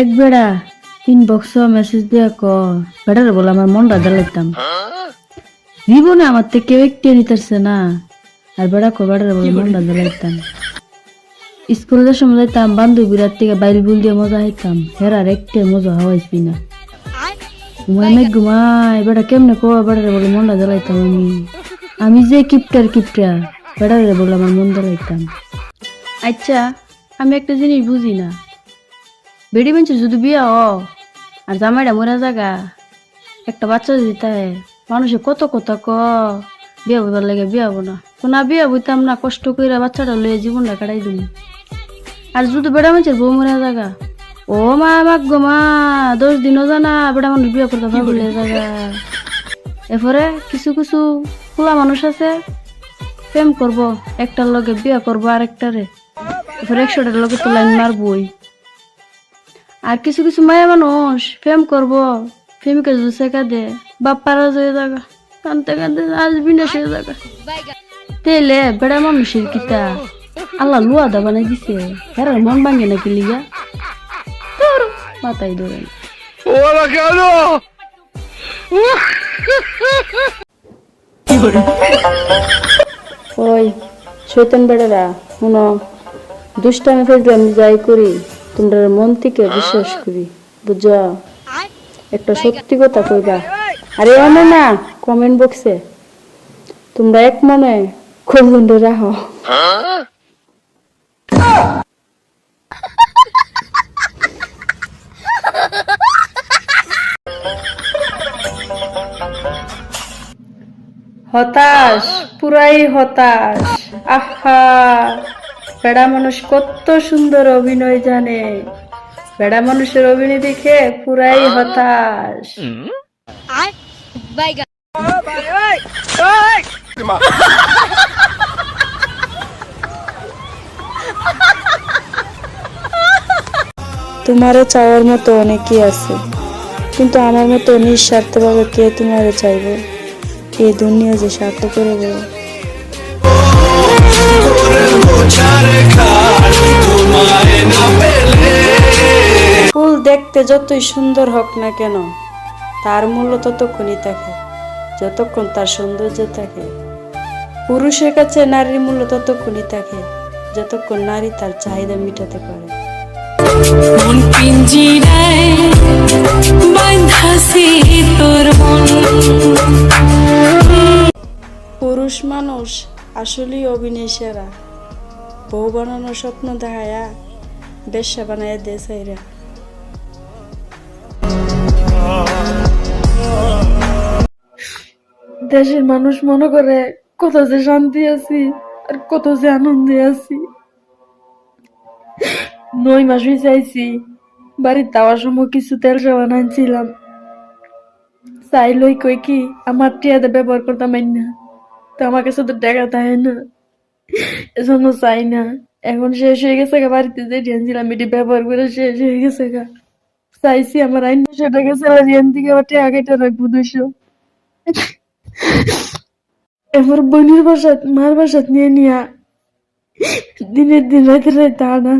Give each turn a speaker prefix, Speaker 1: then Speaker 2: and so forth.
Speaker 1: এক বেড়া তিন ইনবক্স মেসেজ দিয়া ক বেড়ারে বলে আমার মন মনটা জ্বালাইতাম জীবনে আমার থেকে কেউ একটু নিতেছে না। আর বেড়া কো বেড়ারে বলে মনটা জ্বালাইতাম স্কুলে যে সময় যাইতাম বান্ধবীরা থেকে বাইল বুল দিয়ে মজা হইতাম। হেরার একটা মজা হওয়াইছি না। ঘুমাই না ঘুমাই বেড়া কেমনে কো বেড়ারে বলে মনটা জ্বালাইতাম আমি। আমি যে কিপটার কিপটা বেড়ারে বলে আমার মন জ্বালাইতাম আচ্ছা আমি একটা জিনিস বুঝি না। বেড়ি বেঞ্চের যদি বিয়া হ আর জামাইটা মরা জাগা একটা বাচ্চা যদি তাই মানুষে কত কথা ক বিয়া বইবার লাগে বিয়া হব না। কোনা বিয়া বইতাম না কষ্ট কইরা বাচ্চাটা লইয়া জীবনটা কাটাই দিম। আর যদি বেড়া মানুষের বউ মরা জাগা ও মা আমাক গো মা দশ দিনও জানা বেড়া মানুষ বিয়া করতে ভাবলে জাগা এরপরে কিছু কিছু খোলা মানুষ আছে প্রেম করব একটার লগে বিয়া করব আরেকটারে। এরপরে একশোটার লগে তো লাইন মারবই। আর কিছু কিছু মায়া মানুষ প্রেম করব। প্রেমিকা যদি শেখা দে বাপ পারা হয়ে যাগা কানতে কানতে আসবি না সে জায়গা তেলে বেড়া মানুষের কিতা। আল্লাহ লুয়া দা বানাই দিছে। হেরার মন ভাঙে নাকি লিগা? তোর মাথায় ধরে না। ওই শৈতান বেড়ারা শুনো দুষ্টামি ফেসলে আমি যাই করি। তোমরা মন থেকে বিশ্বাস করি বুঝ একটা সত্যি কথা কইবা। আরে অনে না কমেন্ট বক্সে তোমরা এক মনে সুন্দর রাখো হতাশ, পুরাই হতাশ। আহা। বেড়া মানুষ কত সুন্দর অভিনয় জানে। প্যাড়া মানুষের অভিনয় দেখে পুরাই হতাশ। তোমারও চাওয়ার মতো অনেকেই আছে কিন্তু আমার মতো নিঃস্বার্থভাবে কে তোমারে চাইবে? এই দুনিয়া যে স্বার্থ করে বলো ফুল দেখতে যতই সুন্দর হোক না কেন তার মূল্য ততক্ষণই থাকে যতক্ষণ তার সৌন্দর্য থাকে। পুরুষের কাছে নারীর মূল্য ততক্ষণই থাকে যতক্ষণ নারী তার চাহিদা মিটাতে পারে।
Speaker 2: মন পিঞ্জিরায় বাঁধাছে তোর মন।
Speaker 1: পুরুষ মানুষ আসলেই অভিনয় সেরা। বউ বানানোর স্বপ্ন দেখায়া বেশ্যা বানায় দেশাইরা দেশের মানুষ মনে করে, কত যে শান্তি আছি আর কত যে আনন্দে আছি। নয় মাস হয়েছে আইছি বাড়ির যাওয়ার সময় কিছু তেল সাবান আনছিলাম। চাই লই কই কি, আমার টিয়াতে ব্যবহার করতাম না। তো আমার কাছে তো টাকা থাকে না। এজন্য চাই না এখন শেষ হয়ে গেছে গা বাড়িতে যে রিয়ানছিলাম এটি ব্যবহার করে শেষ হয়ে গেছে গা চাইছি আমার আইন সেটা গেছে এন থেকে আবার টাকা রাখব দুশো এবার বোনের বাসাত মার বাসাত নিয়ে নিয়া দিনের দিন রাতে রাতে আনা